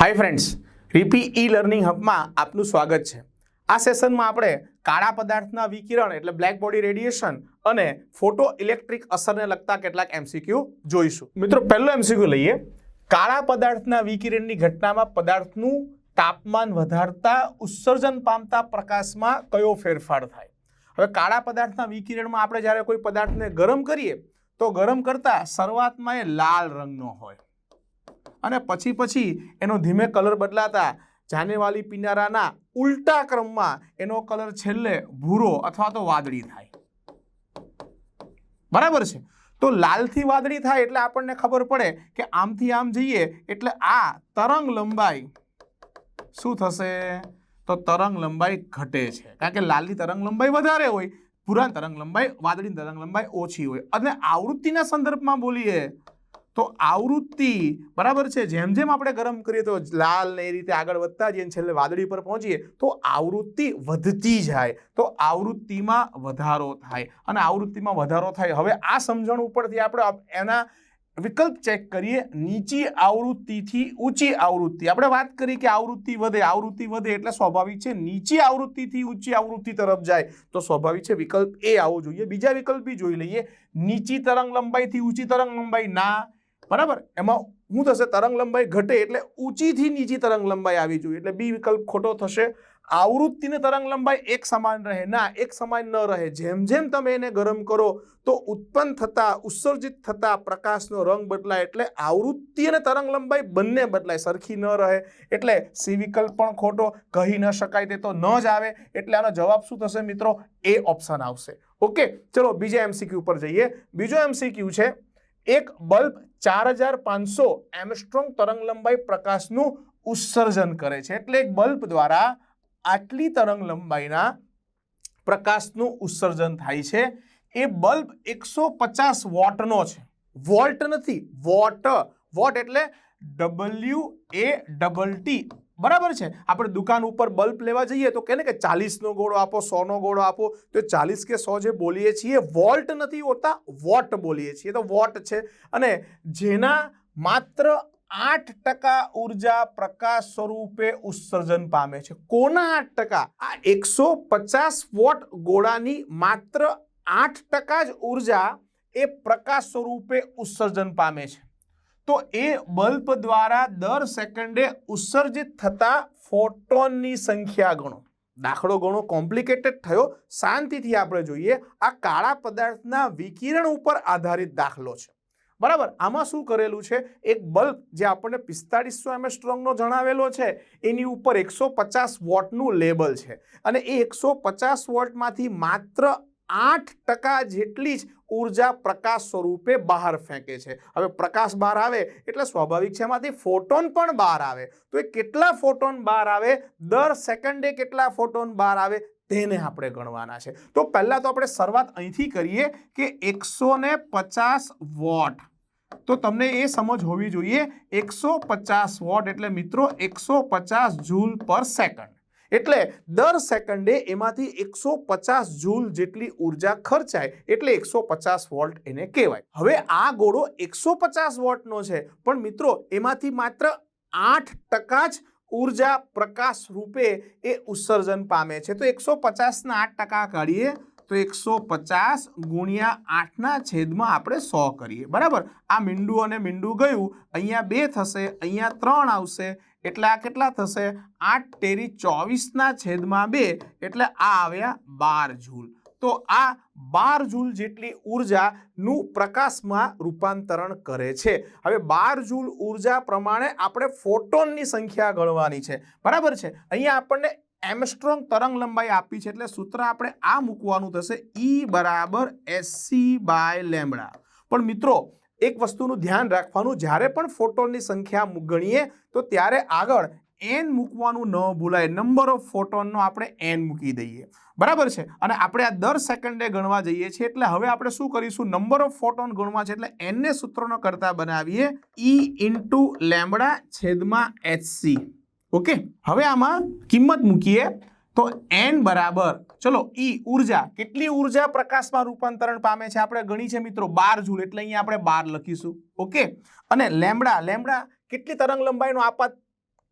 Hi friends રીપી e learning હબમાં આપનું સ્વાગત છે. આ સેશનમાં આપણે કાળા પદાર્થના વિકિરણ એટલે બ્લેક બોડી રેડિયેશન અને ફોટો ઇલેક્ટ્રિક અસરને લગતા કેટલાક એમસીક્યુ જોઈશું. મિત્રો, પહેલો એમસીક્યુ લઈએ. કાળા પદાર્થના વિકિરણની ઘટનામાં પદાર્થનું તાપમાન વધારતા, ઉત્સર્જન પામતા પ્રકાશમાં કયો ફેરફાર થાય? હવે કાળા પદાર્થના વિકિરણમાં આપણે જ્યારે કોઈ પદાર્થને ગરમ કરીએ, તો ગરમ કરતાં શરૂઆતમાં એ લાલ રંગનો હોય. અને પછી પછી એનો ધીમે કલર બદલાતા જાનેવાલી પિનારાના ઉલટા ક્રમમાં એનો કલર છેલ્લે ભૂરો અથવા તો વાદળી થાય. બરાબર છે? તો લાલથી વાદળી થાય એટલે આપણને ખબર પડે કે આમથી આમ જઈએ એટલે આ તરંગ લંબાઈ શું થશે? તો તરંગ લંબાઈ ઘટે છે. કારણ કે લાલની તરંગ લંબાઈ વધારે હોય, ભૂરાની તરંગ લંબાઈ, વાદળીની તરંગ લંબાઈ ઓછી હોય. અને આવૃત્તિના સંદર્ભમાં બોલીએ તો આવૃત્તિ બરાબર છે. જેમ જેમ આપણે ગરમ કરીએ તો લાલ ને એ રીતે આગળ વધતા જઈએ છેલ્લે વાદળી પર પહોંચીએ તો આવૃત્તિ વધતી જાય. તો આવૃત્તિમાં વધારો થાય. અને આવૃત્તિમાં વધારો થાય. હવે આ સમજણ ઉપરથી આપણે એના વિકલ્પ ચેક કરીએ. નીચી આવૃત્તિથી ઊંચી આવૃત્તિ. આપણે વાત કરી કે આવૃત્તિ વધે. આવૃત્તિ વધે એટલે સ્વાભાવિક છે નીચી આવૃત્તિથી ઊંચી આવૃત્તિ તરફ જાય. તો સ્વાભાવિક છે વિકલ્પ એ આવવો જોઈએ. બીજા વિકલ્પ બી જોઈ લઈએ. નીચી તરંગ લંબાઈથી ઊંચી તરંગ લંબાઈ ના બરાબર? એમાં શું થશે તરંગ લંબાઈ ઘટે એટલે ઊંચીથી નીચી તરંગ લંબાઈ આવી જોઈએ. એટલે બી વિકલ્પ ખોટો થશે. આવૃત્તિની તરંગ લંબાઈ એક સમાન રહે. ના, એક સમાન ન રહે. જેમ જેમ તમે એને ગરમ કરો, તો ઉત્પન્ન થતા, ઉત્સર્જિત થતા પ્રકાશનો રંગ બદલાય એટલે આવૃત્તિ અને તરંગ લંબાઈ બંને બદલાય. સરખી ન રહે. એટલે સી વિકલ્પ પણ ખોટો. કહી ન શકાય તે તો ન જ આવે. એટલે આનો જવાબ શું થશે મિત્રો? એ ઓપ્શન આવશે. ઓકે, ચલો બીજા એમસીક્યુ ઉપર જઈએ. બીજો એમસીક્યુ છે એક બલ્બ ચાર હજાર પાંચસો એમસ્ટ્રોંગ તરંગ લંબાઈ પ્રકાશનું ઉત્સર્જન કરે છે. એટલે એક બલ્બ દ્વારા આટલી તરંગ લંબાઈના પ્રકાશનું ઉત્સર્જન થાય છે. એ બલ્બ એકસો પચાસ વોટનો છે. વોલ્ટ નથી, વોટ વોટ એટલે ડબલ્યુ એ ડબલ ટી બરાબર છે? આપણે દુકાન ઉપર બલ્બ લેવા જઈએ તો કે ને કે ચાલીસનો ગોળો આપો, સોનો ગોળો આપો, તો ચાલીસ કે સો જે બોલીએ છીએ, વોલ્ટ નથી હોતા, વોટ બોલીએ છીએ. તો વોટ છે. અને જેના માત્ર આઠ ટકા ઊર્જા પ્રકાશ સ્વરૂપે ઉત્સર્જન પામે છે. કોના આઠ ટકા? આ એકસો પચાસ વોટ ગોળાની માત્ર આઠ ટકા જ ઊર્જા એ પ્રકાશ સ્વરૂપે ઉત્સર્જન પામે છે. તો એ બલ્બ દ્વારા દર સેકન્ડે ઉત્સર્જિત થતા ફોટોનની સંખ્યા ગણો. દાખલો ઘણો કોમ્પ્લિકેટેડ થયો. શાંતિથી આપણે જોઈએ, આ કાળા પદાર્થના વિકિરણ ઉપર આધારિત દાખલો છે. બરાબર? આમાં શું કરેલું છે? એક બલ્બ જે આપણને પિસ્તાળીસો એમ સ્ટ્રોંગનો જણાવેલો છે, એની ઉપર એકસો પચાસ વોટનું લેબલ છે. અને એ એકસો પચાસ વોટમાંથી માત્ર આઠ ટકા જેટલી જ ઊર્જા પ્રકાશ સ્વરૂપે બહાર ફેંકે છે. હવે પ્રકાશ બહાર આવે એટલે સ્વાભાવિક છે એમાંથી ફોટોન પણ બહાર આવે. તો એ કેટલા ફોટોન બહાર આવે? દર સેકન્ડે કેટલા ફોટોન બહાર આવે? તેને આપણે ગણવાના છે. તો પહેલાં તો આપણે શરૂઆત અહીંથી કરીએ કે એકસો ને પચાસ વોટ. તો તમને એ સમજ હોવી જોઈએ. એકસો પચાસ વોટ એટલે મિત્રો એકસો પચાસ જૂલ પર સેકન્ડ. એટલે દર સેકન્ડે એમાંથી એકસો પચાસ જૂલ જેટલી ઊર્જા ખર્ચાય એટલે એકસો પચાસ વોલ્ટ એને કહેવાય. હવે આ ગોળો એકસો પચાસ વોટનો છે, પણ મિત્રો એમાંથી માત્ર આઠ ટકા જ ઊર્જા પ્રકાશ રૂપે એ ઉત્સર્જન પામે છે. તો એકસો પચાસના આઠ ટકા કાઢીએ, તો એકસો પચાસ ગુણ્યા આઠના છેદમાં આપણે સો કરીએ. બરાબર? આ મીંડું અને મીંડું ગયું, અહીંયા બે થશે, અહીંયા ત્રણ આવશે એટલે આ કેટલા થશે? આઠ તેરી ચોવીસના છેદમાં બે, એટલે આ આવ્યા બાર જૂલ. તો આ બાર જૂલ જેટલી ઉર્જાનું પ્રકાશમાં રૂપાંતરણ કરે છે. હવે બાર જૂલ ઊર્જા પ્રમાણે આપણે ફોટોનની સંખ્યા ગણવાની છે. બરાબર છે? અહીંયા આપણને એમસ્ટ્રોંગ તરંગ લંબાઈ આપી છે, એટલે સૂત્ર આપણે આ મૂકવાનું થશે ઈ બરાબર એસસી બાય લેમડા પણ મિત્રો એક વસ્તુનું ધ્યાન રાખવાનું, જ્યારે પણ ફોટોનની સંખ્યા ગણીએ, તો ત્યારે આગળ એન મૂકવાનું ન ભૂલાય. નંબર ઓફ ફોટોનનો આપણે એન મૂકી દઈએ. બરાબર છે? અને આપણે આ દર સેકન્ડે ગણવા જઈએ છીએ, એટલે હવે આપણે શું કરીશું? નંબર ઓફ ફોટોન ગણવા છે, એટલે એનને સૂત્રનો કરતા બનાવીએ. ઈ ઇન્ટુ લેમડા છેદમાં એચસી ઓકે હવે આમાં કિંમત મૂકીએ. તો એન બરાબર ચલો, ઈ ઊર્જા, કેટલી ઊર્જા પ્રકાશમાં રૂપાંતરણ પામે છે આપણે ગણી છે મિત્રો? બાર જૂલ, એટલે અહીંયા આપણે બાર લખીશું, ઓકે? અને લેમડા લેમડા કેટલી તરંગ લંબાઈનો આપાત,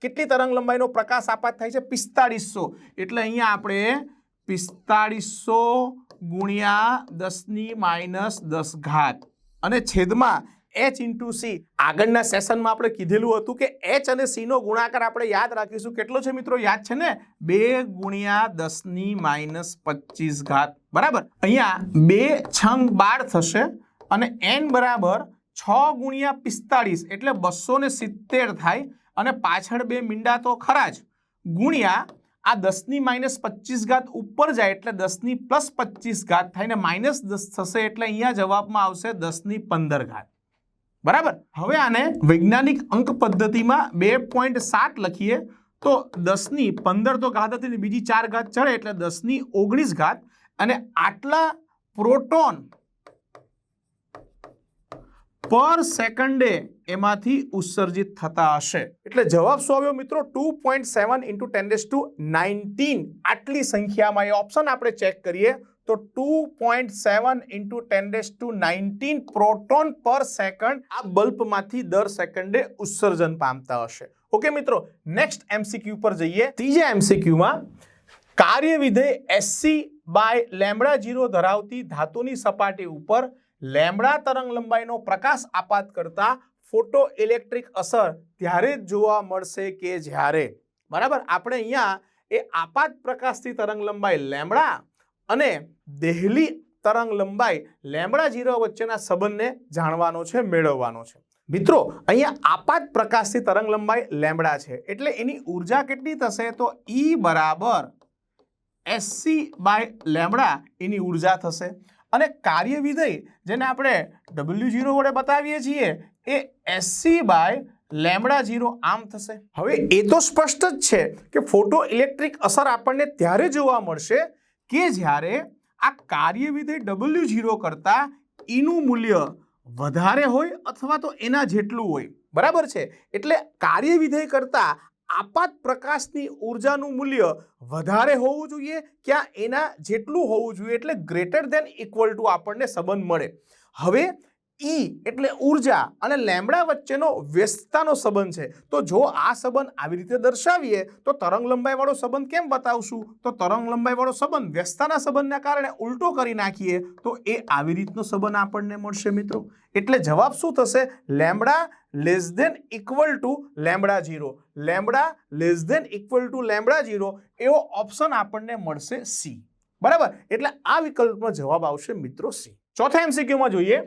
કેટલી તરંગ લંબાઈનો પ્રકાશ આપાત થાય છે? પિસ્તાળીસો. એટલે અહીંયા આપણે પિસ્તાળીસો ગુણ્યા દસની માઇનસ દસ ઘાત. અને છેદમાં એચ ઇન્ટુ સી આગળના સેશનમાં આપણે કીધેલું હતું કે એચ અને સી નો ગુણાકાર આપણે યાદ રાખીશું. કેટલો છે મિત્રો? યાદ છે ને? બે ગુણ્યા દસની માઇનસ પચીસ ઘાત. બરાબર? અહીંયા બે છંગ બાર થશે અને એન બરાબર છ ગુણ્યા પિસ્તાળીસ એટલે બસો ને સિત્તેર થાય અને પાછળ બે મીંડા તો ખરા જ. ગુણ્યા આ દસની માઇનસ પચીસ ઘાત ઉપર જાય એટલે દસની પ્લસ પચીસ ઘાત થાય ને માઇનસ દસ થશે એટલે અહીંયા જવાબમાં આવશે દસની પંદર ઘાત. બરાબર? હવે આને વૈજ્ઞાનિક અંક પદ્ધતિમાં બે પોઈન્ટ સાત લખીએ તો દસની પંદર તો ઘાત હતી ને બીજી ચાર ઘાત ચડે એટલે દસની ઓગણીસ ઘાત અને આટલા પ્રોટોન પર સેકન્ડે એમાંથી ઉત્સર્જિત થતા હશે. એટલે જવાબ શું આવ્યો મિત્રો? Two point seven into ten to nineteen આટલી સંખ્યામાં એ ઓપ્શન આપણે ચેક કરીએ. તો two point seven into ten to nineteen proton પર સેકન્ડ આ બલ્બમાંથી દર સેકન્ડે ઉત્સર્જન પામતા હશે. ઓકે મિત્રો નેક્સ્ટ એમસીક્યુ પર જઈએ. ત્રીજા એમસીક્યુમાં કાર્ય વિધેય એસસી બાય લેમડા જીરો ધરાવતી ધાતુની સપાટી ઉપર લેમડા તરંગ લંબાઈનો પ્રકાશ આપાત કરતા ફોટો ઇલેક્ટ્રિક અસર ત્યારે જ જોવા મળશે કે જ્યારે. બરાબર? આપણે અહીંયા એ આપાત પ્રકાશથી તરંગ લંબાઈ લેમડા અને દેહલી તરંગ લંબાઈ લેમડા જીરો વચ્ચેના સંબંધને જાણવાનો છે, મેળવવાનો છે. મિત્રો, અહીંયા આપાત પ્રકાશથી તરંગ લંબાઈ લેમડા છે. એટલે એની ઊર્જા કેટલી થશે? તો ઈ બરાબર એસસી બાય લેમડા એની ઊર્જા થશે. અને કાર્ય વિધેય જેને આપણે ડબલ્યુ ઝીરો વડે બતાવીએ છીએ, એ એસસી બાય લેમડા જીરો આમ થશે. હવે એ તો સ્પષ્ટ જ છે કે ફોટો ઇલેક્ટ્રિક અસર આપણને ત્યારે જોવા મળશે કે જ્યારે આ કાર્ય વિધેય ડબલ્યુ ઝીરો કરતાં ઈનું મૂલ્ય વધારે હોય અથવા તો એના જેટલું હોય. બરાબર છે? એટલે કાર્ય વિધેય કરતા આપાત પ્રકાશની ઉર્જાનું મૂલ્ય વધારે હોવું જોઈએ, ક્યાં એના જેટલું હોવું જોઈએ એટલે ગ્રેટર દેન ઇક્વલ ટુ આપણને સંબંધ મળે. હવે ઈ એટલે ઊર્જા અને લેમડા વચ્ચેનો વ્યસ્તતાનો સંબંધ છે. તો જો આ સંબંધ આવી રીતે દર્શાવીએ, તો તરંગ લંબાઈવાળો સંબંધ કેમ બતાવશું? તો તરંગ લંબાઈવાળો સંબંધ વ્યસ્તતાના સંબંધના કારણે ઉલટો કરી નાખીએ, તો એ આવી રીતનો સંબંધ આપણને મળશે મિત્રો. એટલે જવાબ શું થશે? Lambda less than equal to lambda zero lambda less than equal to lambda zero એવો ઓપ્શન આપણને મળશે સી બરાબર? એટલે આ વિકલ્પનો જવાબ આવશે મિત્રો સી ચોથા એમસીક્યુમાં જોઈએ.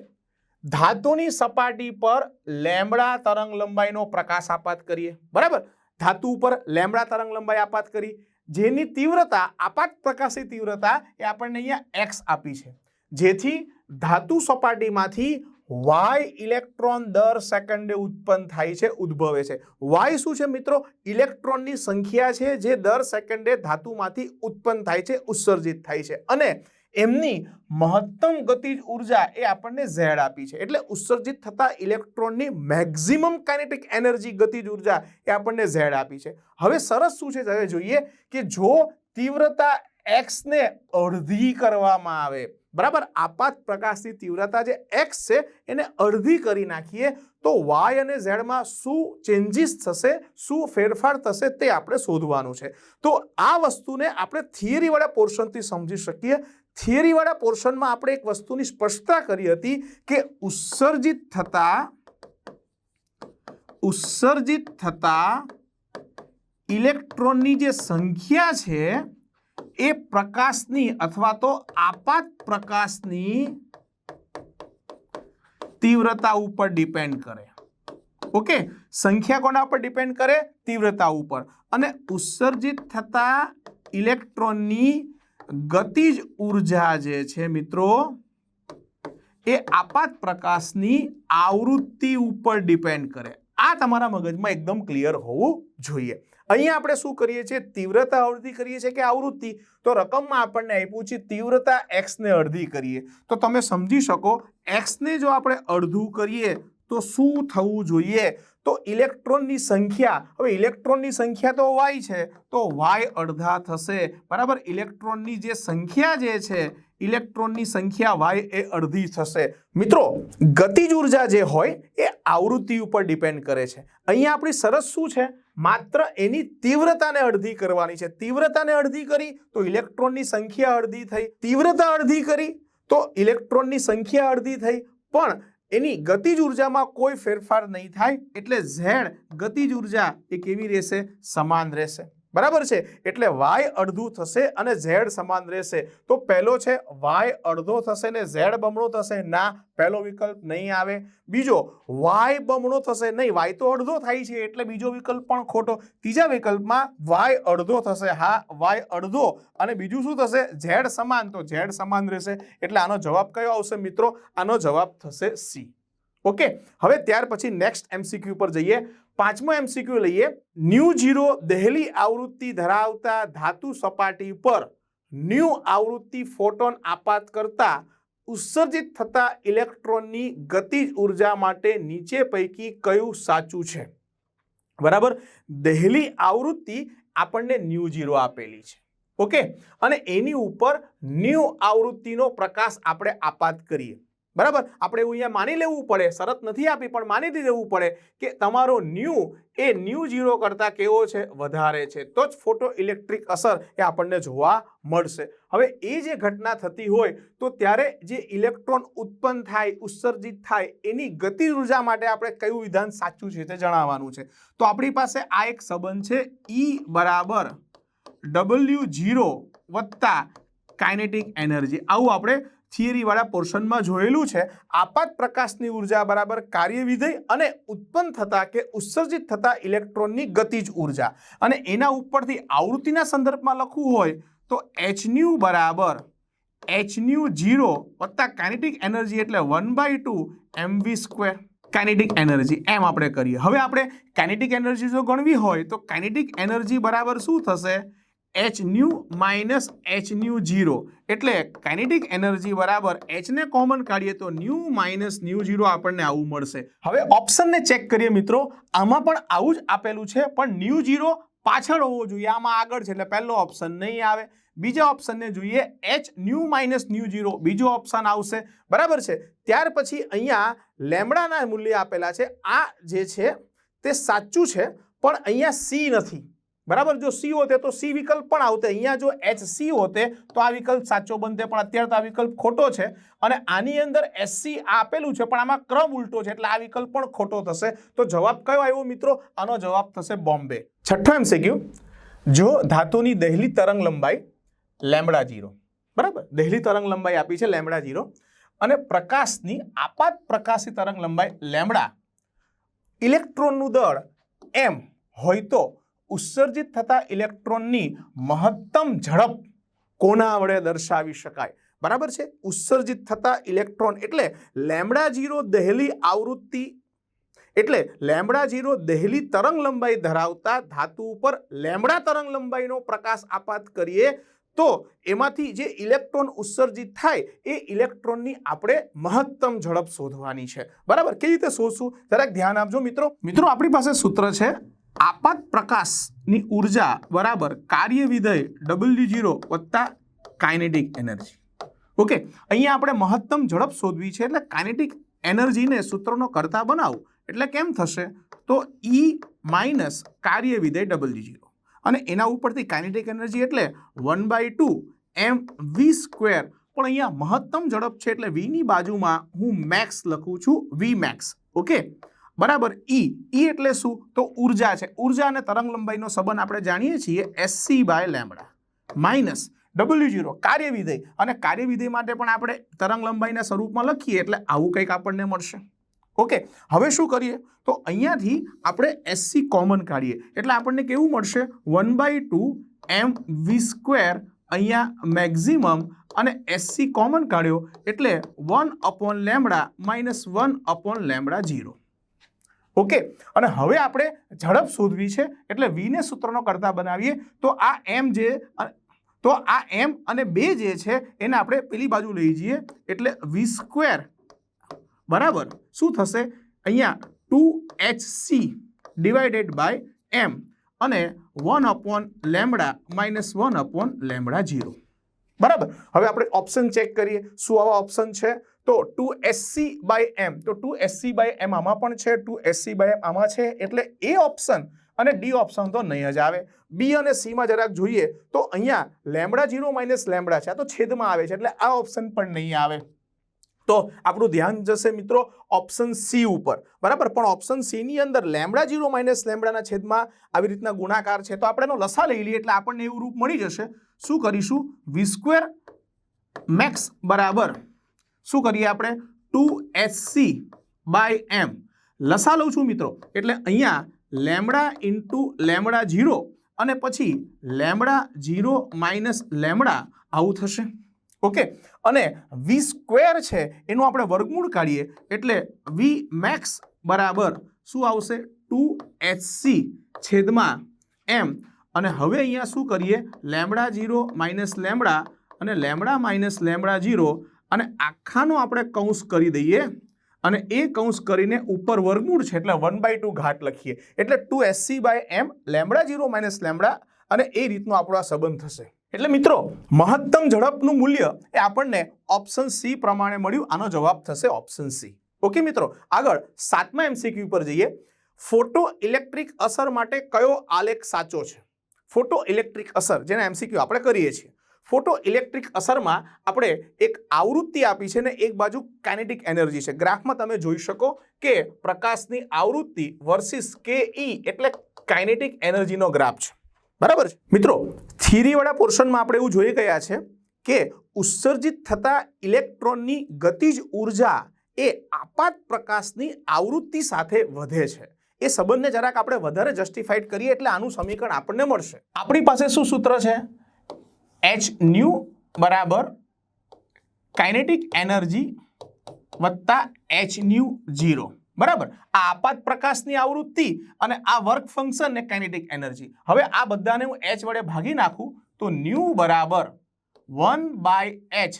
ધાતુની સપાટી પર લેમડા તરંગ લંબાઈનો પ્રકાશ આપાત કરીએ. બરાબર? ધાતુ ઉપર લેમડા તરંગ લંબાઈ આપાત કરી. જેની તીવ્રતા, આપાત પ્રકાશની તીવ્રતા એ આપણને અહીંયા એક્સ આપી છે. જેથી ધાતુ સપાટીમાંથી વાય ઇલેક્ટ્રોન દર સેકન્ડે ઉત્પન્ન થાય છે, ઉદ્ભવે છે. વાય શું છે મિત્રો? ઇલેક્ટ્રોનની સંખ્યા છે જે દર સેકન્ડે ધાતુમાંથી ઉત્પન્ન થાય છે, ઉત્સર્જિત થાય છે. અને એમની મહત્તમ ગતિજ ઊર્જા એ આપણને ઝેડ આપી છે. એટલે ઉત્સર્જિત થતા ઇલેક્ટ્રોનની મેક્ઝિમમ કાઇનેટિક એનર્જી ગતિજ ઊર્જા એ આપણને ઝેડ આપી છે. હવે સરસ શું છે હવે જોઈએ કે જો તીવ્રતા એક્સને અડધી કરવામાં આવે, બરાબર? આપાત પ્રકાશની તીવ્રતા જે એક્સ છે એને અડધી કરી નાખીએ તો વાય અને ઝેડમાં શું ચેન્જીસ થશે, શું ફેરફાર થશે તે આપણે શોધવાનું છે. તો આ વસ્તુને આપણે થિયરીવાળા પોર્શનથી સમજી શકીએ. થિયરીવાળા પોર્શનમાં આપણે એક વસ્તુની સ્પષ્ટતા કરી હતી કે ઉત્સર્જિત થતા ઉત્સર્જિત થતા ઇલેક્ટ્રોનની જે સંખ્યા છે એ પ્રકાશની અથવા તો આપાત પ્રકાશની તીવ્રતા ઉપર ડિપેન્ડ કરે. ઓકે? સંખ્યા કોના ઉપર ડિપેન્ડ કરે? તીવ્રતા ઉપર. અને ઉત્સર્જિત થતા ઇલેક્ટ્રોનની ગતિજ ઊર્જા જે છે મિત્રો, એ આપાત પ્રકાશની આવૃત્તિ ઉપર ડિપેન્ડ કરે. આ તમારા મગજમાં એકદમ ક્લિયર હોવું જોઈએ. અહીંયા આપણે શું કરીએ છીએ? તીવ્રતા અડધી કરીએ છીએ કે આવૃત્તિ? તો રકમમાં આપણને આપ્યું છે તીવ્રતા એક્સને અડધી કરીએ. તો તમે સમજી શકો એક્સને જો આપણે અડધું કરીએ, તો શું થવું જોઈએ? તો ઇલેક્ટ્રોનની સંખ્યા, હવે ઇલેક્ટ્રોનની સંખ્યા તો વાય છે, તો વાય અડધા થશે. બરાબર? ઇલેક્ટ્રોનની જે સંખ્યા જે છે, ઇલેક્ટ્રોનની સંખ્યા વાય એ અડધી થશે. મિત્રો, ગતિજ ઊર્જા જે હોય એ આવૃત્તિ ઉપર ડિપેન્ડ કરે છે. અહીંયા આપણી સરસ શું છે? માત્ર એની તીવ્રતાને અડધી કરવાની છે. તીવ્રતાને અડધી કરી તો ઇલેક્ટ્રોનની સંખ્યા અડધી થઈ. તીવ્રતા અડધી કરી તો ઇલેક્ટ્રોનની સંખ્યા અડધી થઈ. પણ એની ગતિજ ઉર્જામાં કોઈ ફેરફાર નહીં થાય, એટલે ઝેડ ગતિજ ઊર્જા એ કેવી રહેશે? સમાન રહેશે. બરાબર છે? એટલે વાય અડધું થશે અને ઝેડ સમાન રહેશે. તો પહેલો છે, વાય અડધો થશે ને ઝેડ બમણો થશે. ના, પહેલો વિકલ્પ નહીં આવે. બીજો, વાય બમણો થશે નહીં. વાય તો અડધો થાય છે, એટલે બીજો વિકલ્પ પણ ખોટો. ત્રીજા વિકલ્પમાં વાય અડધો થશે. હા, વાય અડધો. અને બીજું શું થશે? ઝેડ સમાન. તો ઝેડ સમાન રહેશે. એટલે આનો જવાબ કયો આવશે મિત્રો? આનો જવાબ થશે સી. ઓકે? હવે ત્યાર પછી નેક્સ્ટ એમસીક્યુ પર જઈએ. પાંચમો એમસીક્યુ લઈએ. ન્યૂ જીરો દહેલી આવૃત્તિ ધરાવતા ધાતુ સપાટી પર ન્યૂ આવૃત્તિ ફોટોન આપાત કરતા ઉત્સર્જિત થતા ઇલેક્ટ્રોનની ગતિજ ઊર્જા માટે નીચે પૈકી કયું સાચું છે? બરાબર? દહેલી આવૃત્તિ આપણને ન્યૂ જીરો આપેલી છે. ઓકે? અને એની ઉપર ન્યૂ આવૃત્તિનો પ્રકાશ આપણે આપાત કરીએ. બરાબર? આપણે એવું અહીંયા માની લેવું પડે, શરત નથી આપી, પણ માની દેવું પડે કે તમારો ન્યૂ એ ન્યૂ જીરો કરતાં કેવો છે? વધારે છે. તો જ ફોટો ઇલેક્ટ્રિક અસર એ આપણને જોવા મળશે. હવે એ જે ઘટના થતી હોય, તો ત્યારે જે ઇલેક્ટ્રોન ઉત્પન્ન થાય, ઉત્સર્જિત થાય, એની ગતિ ઊર્જા માટે આપણે કયું વિધાન સાચું છે તે જણાવવાનું છે. તો આપણી પાસે આ એક સંબંધ છે ઈ બરાબર ડબલ્યુ જીરો વત્તા કાઇનેટિક એનર્જી. આવું આપણે થિયરીવાળા પોર્શનમાં જોયેલું છે, આપાત પ્રકાશની ઊર્જા બરાબર કાર્ય વિધેય અને ઉત્પન્ન થતા કે ઉત્સર્જિત થતા ઇલેક્ટ્રોનની ગતિજ ઊર્જા. અને એના ઉપરથી આવૃત્તિના સંદર્ભમાં લખવું હોય તો એચન્યુ બરાબર એચન્યુ જીરો વત્તા કાઇનેટિક એનર્જી એટલે one by two mv square kinetic energy, એમ આપણે કરીએ. હવે આપણે કાઇનેટિક એનર્જી જો ગણવી હોય તો કાઇનેટિક એનર્જી બરાબર શું થશે? H nu minus H nu zero એટલે કાઇનેટિક એનર્જી બરાબર એચને કોમન કાઢીએ તો ન્યુ માઇનસ ન્યુ જીરો આપણને આવું મળશે. હવે ઓપ્શનને ચેક કરીએ મિત્રો. આમાં પણ આવું જ આપેલું છે, પણ ન્યુ જીરો પાછળ હોવો જોઈએ. આમાં આગળ છે એટલે પહેલો ઓપ્શન નહીં આવે. બીજા ઓપ્શનને જોઈએ h nu minus nu zero બીજો ઓપ્શન આવશે. બરાબર છે? ત્યાર પછી અહીંયા લેમડાના મૂલ્ય આપેલા છે. આ જે છે તે સાચું છે, પણ અહીંયા સી નથી. બરાબર? જો સી હોતે તો સી વિકલ્પ પણ આવતે. અહીંયા જો એચ સી હોતે તો આ વિકલ્પ સાચો બનતે. પણ અત્યારે તો આ વિકલ્પ ખોટો છે અને આની અંદર એસસી આપેલું છે, પણ આમાં ક્રમ ઉલટો છે, એટલે આ વિકલ્પ પણ ખોટો થશે. તો જવાબ કયો આવ્યો મિત્રો? આનો જવાબ થશે બોમ્બે. છઠ્ઠો એમસીક્યુ જો ધાતુની દહેલી તરંગ લંબાઈ લેમડા જીરો. બરાબર? દહેલી તરંગ લંબાઈ આપી છે લેમડા જીરો. અને પ્રકાશની આપાત પ્રકાશી તરંગ લંબાઈ લેમડા ઇલેક્ટ્રોનનું દળ એમ હોય તો ઉત્સર્જિત થતા ઇલેક્ટ્રોનની મહત્તમ ઝડપ કોના વડે દર્શાવી શકાય? બરાબર છે? ઉત્સર્જિત થતા ઇલેક્ટ્રોન એટલે લેમડા જીરો દહેલી આવૃત્તિ. એટલે લેમડા જીરો દહેલી તરંગ લંબાઈ ધરાવતા ધાતુ ઉપર લેમડા તરંગ લંબાઈનો પ્રકાશ આપાત કરીએ તો એમાંથી જે ઇલેક્ટ્રોન ઉત્સર્જિત થાય એ ઇલેક્ટ્રોનની આપણે મહત્તમ ઝડપ શોધવાની છે. બરાબર? કેવી રીતે શોધશું? જરાક ધ્યાન આપજો મિત્રો. મિત્રો, આપણી પાસે સૂત્ર છે આપાત પ્રકાશની ઊર્જા બરાબર કાર્ય વિધેય ડબલ્યુ જીરો વત્તા કાઇનેટિક એનર્જી. ઓકે, અહીંયા આપણે મહત્તમ ઝડપ શોધવી છે એટલે કાઇનેટિક એનર્જીને સૂત્રનો કરતા બનાવું. એટલે કેમ થશે? તો ઈ માઇનસ કાર્ય વિધેય ડબલ્યુ જીરો અને એના ઉપરથી કાઇનેટિક એનર્જી એટલે one by two m v square પણ અહીંયા મહત્તમ ઝડપ છે એટલે વીની બાજુમાં હું મેક્સ લખું છું વી મેક્સ ઓકે? બરાબર? ઈ ઈ એટલે શું? તો ઊર્જા છે. ઊર્જા અને તરંગ લંબાઈનો સંબંધ આપણે જાણીએ છીએ SC by lambda minus W zero કાર્ય વિધેય અને કાર્ય વિધેય માટે પણ આપણે તરંગ લંબાઈના સ્વરૂપમાં લખીએ એટલે આવું કંઈક આપણને મળશે. ઓકે? હવે શું કરીએ? તો અહીંયાથી આપણે એસસી કોમન કાઢીએ. એટલે આપણને કેવું મળશે? One by two m v square અહીંયા મેક્ઝિમમ અને એસસી કોમન કાઢ્યો. એટલે one upon lambda minus one upon lambda zero okay? અને હવે આપણે ઝડપ શોધવી છે, એટલે વીને સૂત્રનો કરતા બનાવીએ. તો આ એમ જે, તો આ એમ અને બે જે છે, એને આપણે પેલી બાજુ લઈ જઈએ. એટલે વી સ્ક્વેર બરાબર? શું થશે? અહીંયા two h c divided by m અને one upon lambda minus one upon lambda zero બરાબર? હવે આપણે ઓપ્શન ચેક કરીએ. શું આવા ઓપ્શન છે? તો ટુ એસસી બાય એમ તો ટુ એસસી બાય એમ આમાં પણ છે ટુ એસસી બાય એમ આમાં છે. એટલે એ ઓપ્શન અને ડી ઓપ્શન તો નહીં જ આવે. બી અને સીમાં જરાક જોઈએ, તો અહીંયા લેમડા જીરો માઇનસ લેમડા છે. આ તો છેદમાં આવે છે, એટલે આ ઓપ્શન પણ નહીં આવે. તો આપણું ધ્યાન જશે મિત્રો ઓપ્શન સી ઉપર. બરાબર? પણ ઓપ્શન સીની અંદર લેમડા જીરો માઇનસ લેમડાના છેદમાં આવી રીતના ગુણાકાર છે. તો આપણે એનો લસા લઈ લઈએ એટલે આપણને એવું રૂપ મળી જશે. શું કરીશું? વી સ્ક્વેર મેક્સ બરાબર. શું કરીએ આપણે? ટુ એસસી બાય એમ લસા લઉં છું મિત્રો. એટલે અહીંયા લેમડા ઇન્ટુ લેમડા જીરો અને પછી લેમડા જીરો માઇનસ લેમડા આવું થશે. ઓકે અને વી સ્ક્વેર છે, એનું આપણે વર્ગમૂળ કાઢીએ. એટલે વી મેક્સ બરાબર શું આવશે? ટુ એચસી છેદમાં એમ અને હવે અહીંયા શું કરીએ? લેમડા જીરો માઇનસ લેમડા અને લેમડા માઇનસ લેમડા જીરો અને આખાનો આપણે કૌંસ કરી દઈએ. અને એ કૌંસ કરીને ઉપર વર્ગમૂળ છે એટલે વન બાય ટુ ઘાટ લખીએ. એટલે two SC by m lambda zero minus lambda અને એ રીતનો આપણો આ સંબંધ થશે. એટલે મિત્રો, મહત્તમ ઝડપનું મૂલ્ય એ આપણને ઓપ્શન સી પ્રમાણે મળ્યું. આનો જવાબ થશે ઓપ્શન સી ઓકે મિત્રો, આગળ સાતમા એમસીક્યુ પર જઈએ. ફોટો ઇલેક્ટ્રિક અસર માટે કયો આલેખ સાચો છે? ફોટો ઇલેક્ટ્રિક અસર, જેને એમસીક્યુ આપણે કરીએ છીએ. ફોટો ઇલેક્ટ્રિક અસરમાં આપણે એક આવૃત્તિ આપી છે ને એક બાજુ કાઇનેટિક એનર્જી છે. ગ્રાફમાં તમે જોઈ શકો કે પ્રકાશની આવૃત્તિ વર્સિસ કે ઈ એટલે કાઇનેટિક એનર્જીનો ગ્રાફ છે. બરાબર છે? મિત્રો, થિયરીવાળા પોર્શનમાં આપણે એવું જોઈ ગયા છે કે ઉત્સર્જિત થતા ઇલેક્ટ્રોનની ગતિજ ઊર્જા એ આપાત પ્રકાશની આવૃત્તિ સાથે વધે છે. એ સંબંધને જરાક આપણે વધારે જસ્ટિફાઈડ કરીએ એટલે આનું સમીકરણ આપણને મળશે. આપણી પાસે શું સૂત્ર છે? એચ ન્યુ બરાબર કાઇનેટિક એનર્જી વત્તા એચ ન્યુ જીરો બરાબર? આ આપાત પ્રકાશની આવૃત્તિ અને આ વર્ક ફંક્શન ને કાઇનેટિક એનર્જી હવે આ બધાને હું એચ વડે ભાગી નાખું, તો ન્યુ બરાબર one by h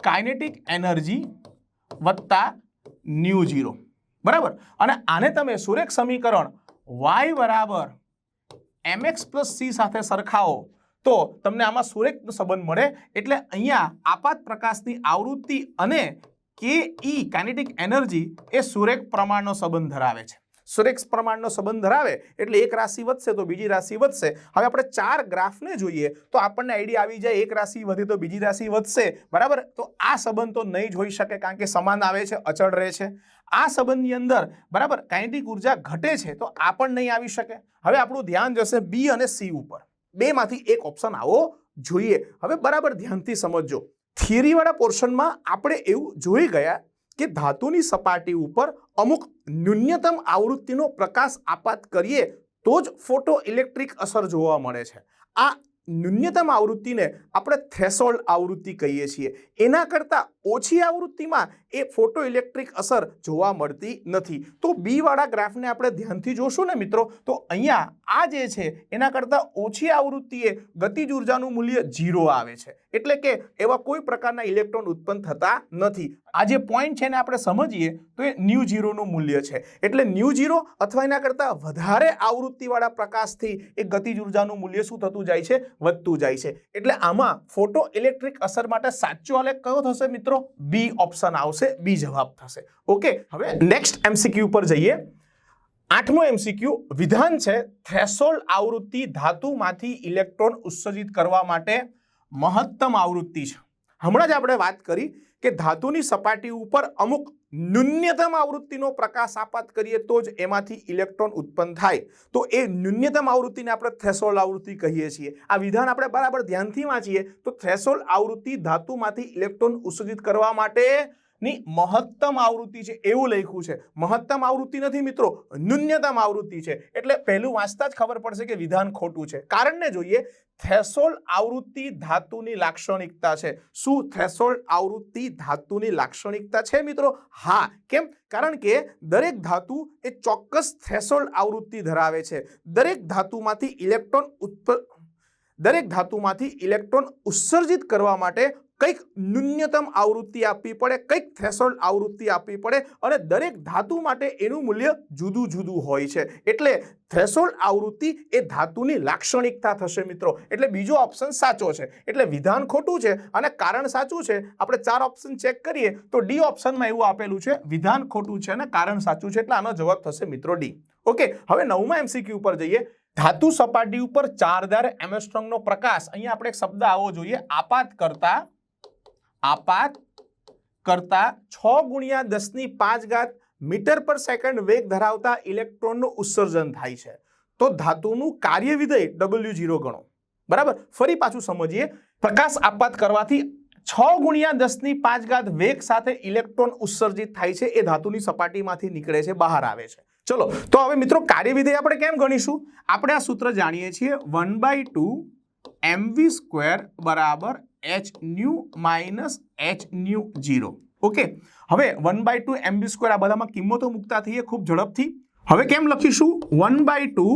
kinetic energy વત્તા ન્યુ જીરો બરાબર? અને આને તમે સુરેખ સમીકરણ વાય બરાબર એમએક્સ પ્લસ સી સાથે સરખાવો, તો તમને આમાં સુરેખનો સંબંધ મળે. એટલે અહીંયા આપાત પ્રકાશની આવૃત્તિ અને કે ઈ કાઇનેટિક એનર્જી એ સુરેખ પ્રમાણનો સંબંધ ધરાવે છે. સુરેખ પ્રમાણનો સંબંધ ધરાવે એટલે એક રાશિ વધશે તો બીજી રાશિ વધશે. હવે આપણે ચાર ગ્રાફને જોઈએ તો આપણને આઈડિયા આવી જાય એક રાશિ વધે તો બીજી રાશિ વધશે. બરાબર? તો આ સંબંધ તો નહીં જોઈ શકે કારણ કે સમાન આવે છે, અચળ રહે છે. આ સંબંધની અંદર, બરાબર, કાઇનેટિક ઊર્જા ઘટે છે તો આ પણ નહીં આવી શકે. હવે આપણું ધ્યાન જશે બી અને સી ઉપર. બેમાંથી એક ઓપ્શન આવો જોઈએ. હવે બરાબર ધ્યાનથી સમજજો. થિયરીવાળા પોર્શનમાં આપણે એવું જોઈ ગયા કે ધાતુની સપાટી ઉપર અમુક ન્યૂનતમ આવૃત્તિનો પ્રકાશ આપાત કરીએ તો જ ફોટો ઇલેક્ટ્રિક અસર જોવા મળે છે. આ ન્યૂનતમ આવૃત્તિને આપણે થ્રેશોલ્ડ આવૃત્તિ કહીએ છીએ. એના કરતાં ઓછી આવૃત્તિમાં એ ફોટો ઇલેક્ટ્રિક અસર જોવા મળતી નથી. તો બી વાળા ગ્રાફને આપણે ધ્યાનથી જોશું ને મિત્રો? તો અહીંયા આ જે છે, એના કરતાં ઓછી આવૃત્તિએ ગતિજ ઉર્જાનું મૂલ્ય ઝીરો આવે છે. એટલે કે એવા કોઈ પ્રકારના ઇલેક્ટ્રોન ઉત્પન્ન થતા નથી. આ જે પોઈન્ટ છે ને આપણે સમજીએ, તો એ ન્યૂ ઝીરોનું મૂલ્ય છે. એટલે ન્યૂ ઝીરો અથવા એના કરતાં વધારે આવૃત્તિવાળા પ્રકાશથી એ ગતિજ ઉર્જાનું મૂલ્ય શું થતું જાય છે? વધતું જાય છે. એટલે આમાં ફોટો ઇલેક્ટ્રિક અસર માટે સાચો આલેખ કયો થશે મિત્રો? બી ઓપ્શન આવશે, બી જવાબ થશે. ઓકે હવે નેક્સ્ટ એમસીક્યુ પર જઈએ. આઠમો એમસીક્યુ વિધાન છે થ્રેસોલ્ડ આવૃત્તિ ધાતુમાંથી ઇલેક્ટ્રોન ઉત્સર્જિત કરવા માટે મહત્તમ આવૃત્તિ છે. હમણાં જ આપણે વાત કરી કે ધાતુની સપાટી ઉપર અમુક ન્યૂનતમ આવૃત્તિનો પ્રકાશ આપાત કરીએ તો જ એમાંથી ઇલેક્ટ્રોન ઉત્પન્ન થાય. તો એ ન્યૂનતમ આવૃત્તિને આપણે થ્રેશોલ્ડ આવૃત્તિ કહીએ છીએ. આ વિધાન આપણે બરાબર ધ્યાનથી વાંચીએ તો થ્રેશોલ્ડ આવૃત્તિ ધાતુમાંથી ઇલેક્ટ્રોન ઉત્સર્જિત કરવા માટે ની મહત્તમ આવૃત્તિ છે એવું લખ્યું છે. મહત્તમ આવૃત્તિ નથી મિત્રો, ન્યૂનતમ આવૃત્તિ છે. એટલે પહેલું વાંચતા જ ખબર પડશે કે વિધાન ખોટું છે. કારણને જોઈએ, થ્રેશોલ્ડ આવૃત્તિ ધાતુની લાક્ષણિકતા છે. શું થ્રેશોલ્ડ આવૃત્તિ ધાતુની લાક્ષણિકતા છે મિત્રો? હા. કેમ? કારણ કે દરેક ધાતુ એ ચોક્કસ થ્રેશોલ્ડ આવૃત્તિ ધરાવે છે. દરેક ધાતુમાંથી ઇલેક્ટ્રોન ઉત્પન્ન દરેક ધાતુમાંથી ઇલેક્ટ્રોન ઉત્સર્જિત કરવા માટે કંઈક ન્યૂનતમ આવૃત્તિ આપવી પડે, કંઈક થ્રેશોલ્ડ આવૃત્તિ આપવી પડે અને દરેક ધાતુ માટે એનું મૂલ્ય જુદું જુદું હોય છે. એટલે થ્રેશોલ્ડ આવૃત્તિ એ ધાતુની લાક્ષણિકતા થશે મિત્રો. એટલે બીજો ઓપ્શન સાચો છે. એટલે વિધાન ખોટું છે અને કારણ સાચું છે. આપણે ચાર ઓપ્શન ચેક કરીએ તો ડી ઓપ્શનમાં એવું આપેલું છે, વિધાન ખોટું છે અને કારણ સાચું છે. એટલે આનો જવાબ થશે મિત્રો ડી ઓકે હવે નવમા એમસીક્યુ ઉપર જઈએ. ધાતુ સપાટી ઉપર ચારદાર એમેસ્ટ્રોંગનો પ્રકાશ. અહીંયા આપણે એક શબ્દ આવવો જોઈએ આપાત કરતા આપાત કરતા છ ગુણ્યા દસની પાંચ ઘાત મીટર પર સેકન્ડ વેગ ધરાવતા ઇલેક્ટ્રોનનું ઉત્સર્જન થાય છે. તો ધાતુનું કાર્ય વિધેય ડબલ્યુ જીરો ગણો. બરાબર? ફરી પાછું સમજીએ. પ્રકાશ આપાત કરવાથી છ ગુણ્યા દસની પાંચ ઘાત વેગ સાથે ઇલેક્ટ્રોન ઉત્સર્જિત થાય છે. એ ધાતુની સપાટીમાંથી નીકળે છે, બહાર આવે છે. ચલો, તો હવે મિત્રો કાર્ય વિધેય આપણે કેમ ગણીશું? આપણે આ સૂત્ર જાણીએ છીએ one by two MV square બરાબર H nu minus H nu zero okay હવે one by two MB square આ બધામાં કિંમતો મૂકતા થઈએ, ખૂબ ઝડપથી. હવે કેમ લખીશું? One by two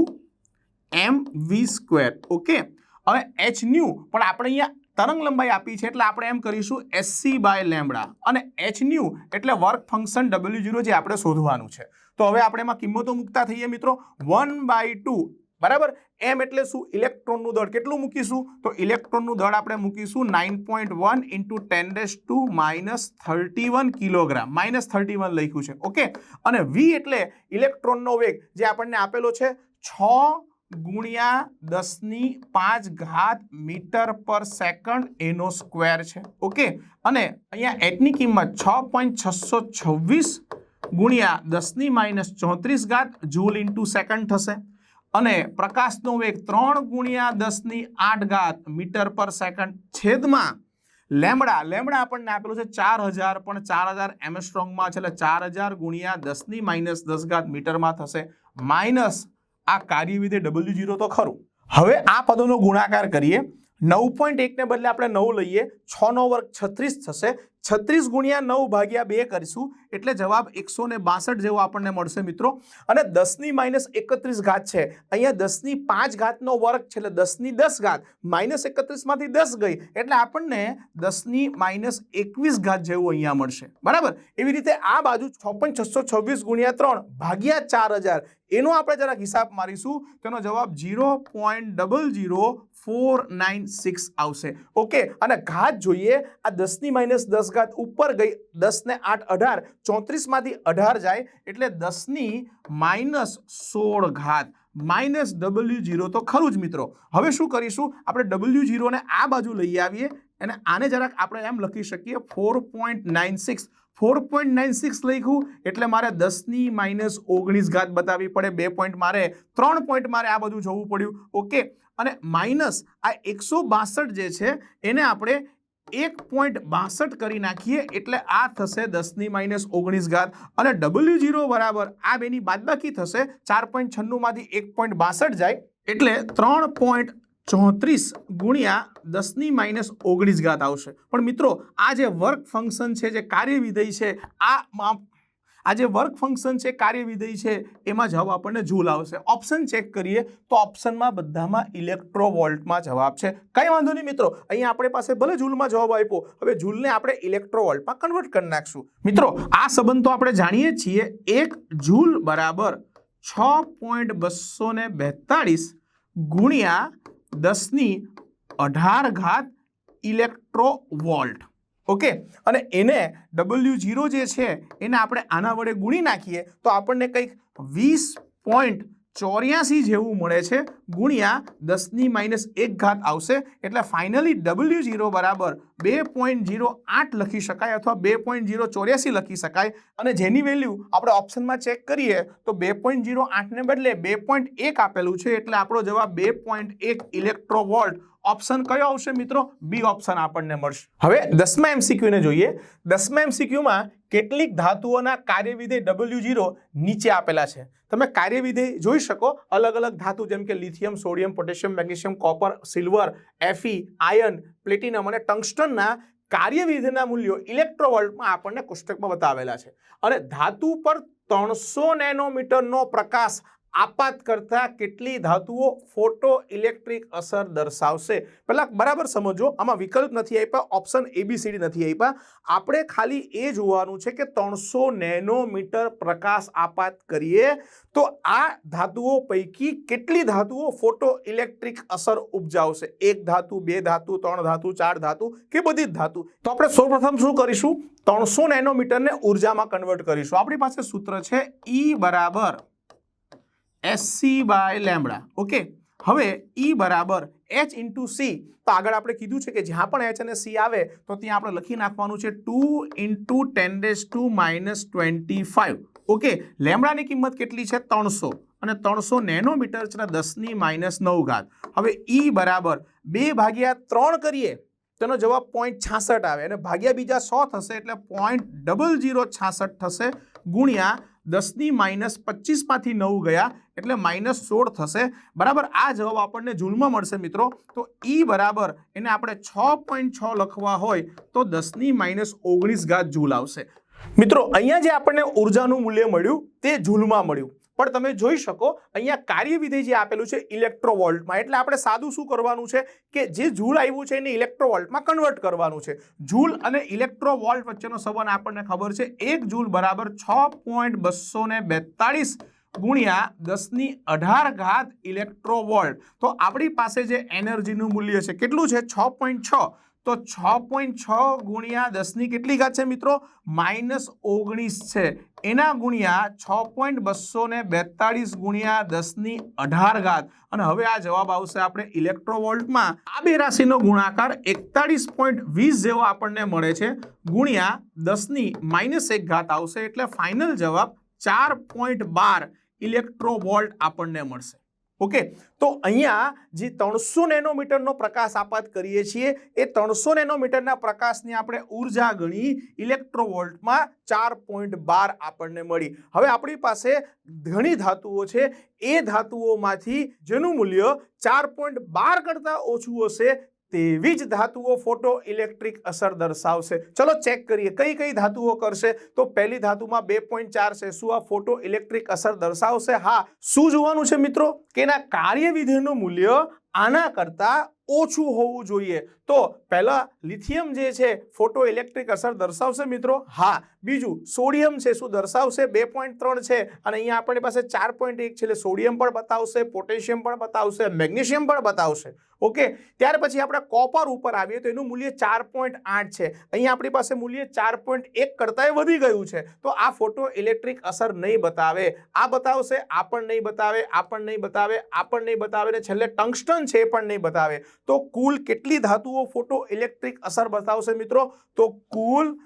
M V square okay હવે એચ ન્યુ પણ આપણે અહીંયા તરંગ લંબાઈ આપી છે, એટલે આપણે એમ કરીશું એસસી બાય લેમડા અને એચ ન્યુ એટલે વર્ક ફંક્શન ડબલ્યુ જીરો જે આપણે શોધવાનું છે. તો હવે આપણે એમાં કિંમતો મૂકતા થઈએ મિત્રો. વન બાય ટુ બરાબર? એમ એટલે શું? ઇલેક્ટ્રોનનું દળ કેટલું મૂકીશું? તો ઇલેક્ટ્રોનનું દળ આપણે મૂકીશું nine point one into ten days to minus thirty one kilogram minus thirty one લખ્યું છે. ઓકે અને વી એટલે ઇલેક્ટ્રોનનો વેગ જે આપણને આપેલો છે છ ગુણ્યા દસની પાંચ ઘાત મીટર પર સેકન્ડ એનો સ્ક્વેર છે. ઓકે અને અહીંયા એટની કિંમત છ પોઈન્ટ છસો છવ્વીસ ગુણ્યા દસની માઇનસ ચોત્રીસ ઘાત જૂલ ઇન્ટુ સેકન્ડ થશે. અને પ્રકાશનો વેગ ત્રણ ગુણ્યા દસની આઠ ઘાત મીટર પર સેકન્ડ છેદમાં લેમડા લેમડા આપણને આપેલું છે ચાર હજાર પણ ચાર હજાર એમસ્ટ્રોંગમાં છે એટલે ચાર હજાર ગુણ્યા દસની માઇનસ દસ ઘાત મીટરમાં થશે. માઇનસ આ કાર્યવિધે ડબલ્યુ જીરો તો ખરું. હવે આ પદોનો ગુણાકાર કરીએ. નવ પોઈન્ટ એકને બદલે આપણે નવ લઈએ. છનો વર્ગ છત્રીસ થશે. છત્રીસ ગુણ્યા નવ ભાગ્યા બે કરીશું, એટલે જવાબ એકસો ને બાસઠ જેવો આપણને મળશે મિત્રો. અને દસની માઇનસ એકત્રીસ ઘાત છે. અહીંયા દસની પાંચ ઘાતનો વર્ગ છે, એટલે દસની દસ ઘાત. માઇનસ એકત્રીસમાંથી દસ ગઈ, એટલે આપણને દસની માઇનસ એકવીસ ઘાત જેવું અહીંયા મળશે. બરાબર? એવી રીતે આ બાજુ છ પોઈન્ટ છસો છવ્વીસ ગુણ્યા ત્રણ ભાગ્યા ચાર હજાર. એનો આપણે જરાક હિસાબ મારીશું. તેનો જવાબ zero point double zero four nine six આવશે. ઓકે અને ઘાત જોઈએ, આ દસની માઇનસ દસ ઘાત ઉપર ગઈ, દસને આઠ અઢાર, ચોત્રીસમાંથી અઢાર જાય, એટલે દસની માઇનસ સોળ ઘાત. માઇનસ ડબલ્યુ જીરો તો ખરું જ મિત્રો. હવે શું કરીશું? આપણે ડબલ્યુ જીરોને આ બાજુ લઈ આવીએ, અને આને જરાક આપણે એમ લખી શકીએ four point nine six four point nine six લખ્યું, એટલે મારે દસની માઇનસ ઓગણીસ ઘાત બતાવવી પડે, બે પોઈન્ટ મારે, ત્રણ પોઈન્ટ મારે આ બધું જવું પડ્યું. ઓકે અને માઇનસ આ એકસો બાસઠ જે છે, એને આપણે એક પોઈન્ટ બાસઠ કરી નાખીએ, એટલે આ થશે દસની માઇનસ ઓગણીસ ઘાત. અને ડબલ્યુ જીરો બરાબર આ બેની બાદબાકી થશે, ચાર પોઈન્ટ છન્નુંમાંથી એક પોઈન્ટ બાસઠ જાય, એટલે ત્રણ પોઈન્ટ ચોત્રીસ ગુણ્યા દસની માઇનસ ઓગણીસ ઘાત આવશે. પણ મિત્રો, આ જે વર્ક ફંક્શન છે, જે કાર્ય વિધેય છે, આ આ જે વર્ક ફંક્શન છે કાર્ય વિધેય છે, એમાં જવાબ આપણને જૂલ આવશે. ઓપ્શન ચેક કરીએ તો ઓપ્શનમાં બધામાં ઇલેક્ટ્રોવોલ્ટમાં જવાબ છે. કંઈ વાંધો નહીં મિત્રો, અહીંયા આપણી પાસે ભલે જૂલમાં જવાબ આપ્યો, હવે જૂલને આપણે ઇલેક્ટ્રોવોલ્ટમાં કન્વર્ટ કરી નાખશું. મિત્રો, આ સંબંધ તો આપણે જાણીએ છીએ, એક જૂલ બરાબર છ પોઈન્ટ બસો ને બેતાળીસ ગુણ્યા દસની અઢાર ઘાત ઇલેક્ટ્રોવોલ્ટ ઓકે? અને એને ડબલ્યુ જીરો જે છે, એને આપણે આના વડે ગુણી નાખીએ, તો આપણને કંઈક વીસ પોઈન્ટ ચોર્યાસી જેવું મળે છે, ગુણ્યા દસની માઇનસ એક ઘાત આવશે, એટલે ફાઇનલી ડબલ્યુ જીરો બરાબર બે પોઈન્ટ જીરો આઠ લખી શકાય અથવા બે પોઈન્ટ જીરો ચોર્યાસી લખી શકાય. અને જેની વેલ્યુ આપણે ઓપ્શનમાં ચેક કરીએ, તો બે પોઈન્ટ જીરો આઠને બદલે બે પોઈન્ટ એક આપેલું છે, એટલે આપણો જવાબ બે પોઈન્ટ એક ઇલેક્ટ્રોવોલ્ટ ઓપ્શન કયો આવશે મિત્રો? બી ઓપ્શન આપણને મળશે. હવે દસમા એમસીક્યુને જોઈએ. દસમા એમસીક્યુમાં કેટલીક ધાતુઓના કાર્યવિધેય ડબલ્યુ જીરો નીચે આપેલા છે. તમે કાર્યવિધેય જોઈ શકો અલગ અલગ ધાતુ જેમ કે lithium, sodium, potassium, magnesium, copper, silver એફી iron platinum અને ટંગસ્ટનના કાર્યવિધિના મૂલ્યો ઇલેક્ટ્રોવોલ્ટમાં આપણને કોષ્ટકમાં બતાવેલા છે. અને ધાતુ પર ત્રણસો નેનોમીટરનો પ્રકાશ આપાત કરતા કેટલી ધાતુઓ ફોટો ઇલેક્ટ્રિક અસર દર્શાવશે? પહેલાં બરાબર સમજો આમાં વિકલ્પ નથી આપ્યા, ઓપ્શન એબીસીડી નથી આપ્યા. આપણે ખાલી એ જોવાનું છે કે ત્રણસો નેનોમીટર પ્રકાશ આપાત કરીએ તો આ ધાતુઓ પૈકી કેટલી ધાતુઓ ફોટો ઇલેક્ટ્રિક અસર ઉપજાવશે? એક ધાતુ, બે ધાતુ, ત્રણ ધાતુ, ચાર ધાતુ કે બધી જ ધાતુ? તો આપણે સૌપ્રથમ શું કરીશું? ત્રણસો નેનોમીટરને ઉર્જામાં કન્વર્ટ કરીશું. આપણી પાસે સૂત્ર છે ઈ બરાબર એસસી બાય લેમડા ઓકે હવે ઈ બરાબર એચ ઇન્ટુ સી તો આગળ આપણે કીધું છે કે જ્યાં પણ એચ અને સી આવે, તો ત્યાં આપણે લખી નાખવાનું છે two into ten days to minus twenty five okay લેમડાની કિંમત કેટલી છે? ત્રણસો. અને ત્રણસો નેનોમીટર છે દસની માઇનસ નવ ઘાત. હવે ઈ બરાબર બે ભાગ્યા ત્રણ કરીએ, તેનો જવાબ પોઈન્ટ છાસઠ આવે. અને ભાગ્યા બીજા સો થશે એટલે પોઈન્ટ ડબલ જીરો છાસઠ થશે ગુણ્યા દસની માઇનસ પચીસમાંથી નવ ગયા, એટલે માઇનસ સોળ થશે. બરાબર? આ જવાબ આપણને જૂનમાં મળશે મિત્રો. તો ઈ બરાબર, એને આપણે છ પોઈન્ટ છ લખવા હોય, તો દસની માઇનસ ઓગણીસ ઘાત જૂલ આવશે. મિત્રો, અહીંયા જે આપણને ઉર્જાનું મૂલ્ય મળ્યું, તે જૂલમાં મળ્યું. પણ તમે જોઈ શકો, અહીંયા કાર્યવિધેય જે આપેલું છે ઇલેક્ટ્રોવોલ્ટમાં, એટલે આપણે સાદું શું કરવાનું છે કે જે જૂલ આવ્યું છે એને ઇલેક્ટ્રોવોલ્ટમાં કન્વર્ટ કરવાનું છે. જૂલ અને ઇલેક્ટ્રોવોલ્ટ વચ્ચેનો સંબંધ આપણને ખબર છે, એક જૂલ બરાબર છ પોઈન્ટ બસો ને બેતાળીસ ગુણ્યા દસની અઢાર ઘાત ઇલેક્ટ્રોવોલ્ટ. તો આપણી પાસે જે એનર્જીનું મૂલ્ય છે, કેટલું છે? છ પોઈન્ટ છ. તો છ પોઈન્ટ છ ગુણ્યા દસની કેટલી ઘાત છે મિત્રો? માઇનસ ઓગણીસ છે. એના ગુણ્યા છ પોઈન્ટ બસો ને બેતાળીસ ગુણ્યા દસની અઢાર ઘાત. અને હવે આ જવાબ આવશે આપણે ઇલેક્ટ્રોવોલ્ટમાં. આ બે રાશિનો ગુણાકાર એકતાળીસ પોઈન્ટ વીસ જેવો આપણને મળે છે. ગુણ્યા દસની માઇનસ એક ઘાત આવશે એટલે ફાઇનલ જવાબ ચાર પોઈન્ટ બાર ઇલેક્ટ્રોવોલ્ટ આપણને મળશે. ઓકે? તો અહીંયા જે ત્રણસો નેનોમીટરનો પ્રકાશ આપાત કરીએ છીએ, એ ત્રણસો નેનોમીટરના પ્રકાશની આપણે ઊર્જા ગણી ઇલેક્ટ્રોવોલ્ટમાં ચાર પોઈન્ટ બાર આપણને મળી. હવે આપણી પાસે ઘણી ધાતુઓ છે, એ ધાતુઓમાંથી જેનું મૂલ્ય ચાર પોઈન્ટ બાર કરતાં ઓછું હશે તેવી જ ધાતુઓ ફોટો ઇલેક્ટ્રિક અસર દર્શાવશે. ચલો ચેક કરીએ, કઈ કઈ ધાતુઓ કરશે? તો પહેલી ધાતુમાં બે પોઈન્ટ ચાર છે. શું આ ફોટો ઇલેક્ટ્રિક અસર દર્શાવશે? હા, શું જોવાનું છે મિત્રો? કે એના કાર્યવિધિનું મૂલ્ય આના કરતા ઓછું હોવું જોઈએ. તો પહેલા લિથિયમ જે છે ફોટો ઇલેક્ટ્રિક અસર દર્શાવશે મિત્રો. હા, બીજું, સોડિયમ છે, શું દર્શાવશે? બે પોઈન્ટ ત્રણ છે. અને અહીંયા આપણી પાસે ચાર પોઈન્ટ એક છે, એટલે સોડિયમ પણ બતાવશે, પોટેશિયમ પણ બતાવશે, મેગ્નેશિયમ પણ બતાવશે. ઓકે? ત્યાર પછી આપણે કોપર ઉપર આવીએ તો એનું મૂલ્ય ચાર પોઈન્ટ આઠ છે. અહીંયા આપણી પાસે મૂલ્ય ચાર પોઈન્ટ એક કરતાંય વધી ગયું છે. તો આ ફોટો ઇલેક્ટ્રિક અસર નહીં બતાવે. આ બતાવશે, આ પણ નહીં બતાવે, આ પણ નહીં બતાવે, આ પણ નહીં બતાવે, ને છેલ્લે ટંગસ્ટન છે એ પણ નહીં બતાવે. તો કુલ કેટલી ધાતુઓ ફોટો ઇલેક્ટ્રિક અસર બતાવશે મિત્રો. તો કુલ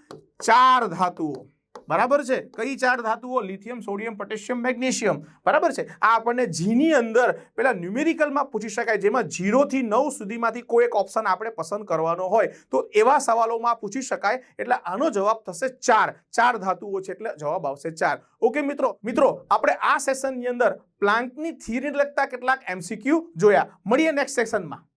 ચાર ધાતુઓ. બરાબર છે? કઈ ચાર ધાતુઓ? Lithium, sodium, potassium, magnesium. બરાબર છે? આ આપણને જીની અંદર પેલા ન્યુમેરિકલમાં પૂછી શકાય, જેમાં જીરોથી નવ સુધીમાંથી કોઈ એક ઓપ્શન આપણે પસંદ કરવાનો હોય. તો એવા સવાલોમાં પૂછી શકાય, એટલે આનો જવાબ થશે ચાર. ચાર ધાતુઓ છે એટલે જવાબ આવશે ચાર. ઓકે મિત્રો? મિત્રો, આપણે આ સેશનની અંદર પ્લાન્ટની થિયરી લગતા કેટલાક એમસીક્યુ જોયા. મળીએ નેક્સ્ટ સેશનમાં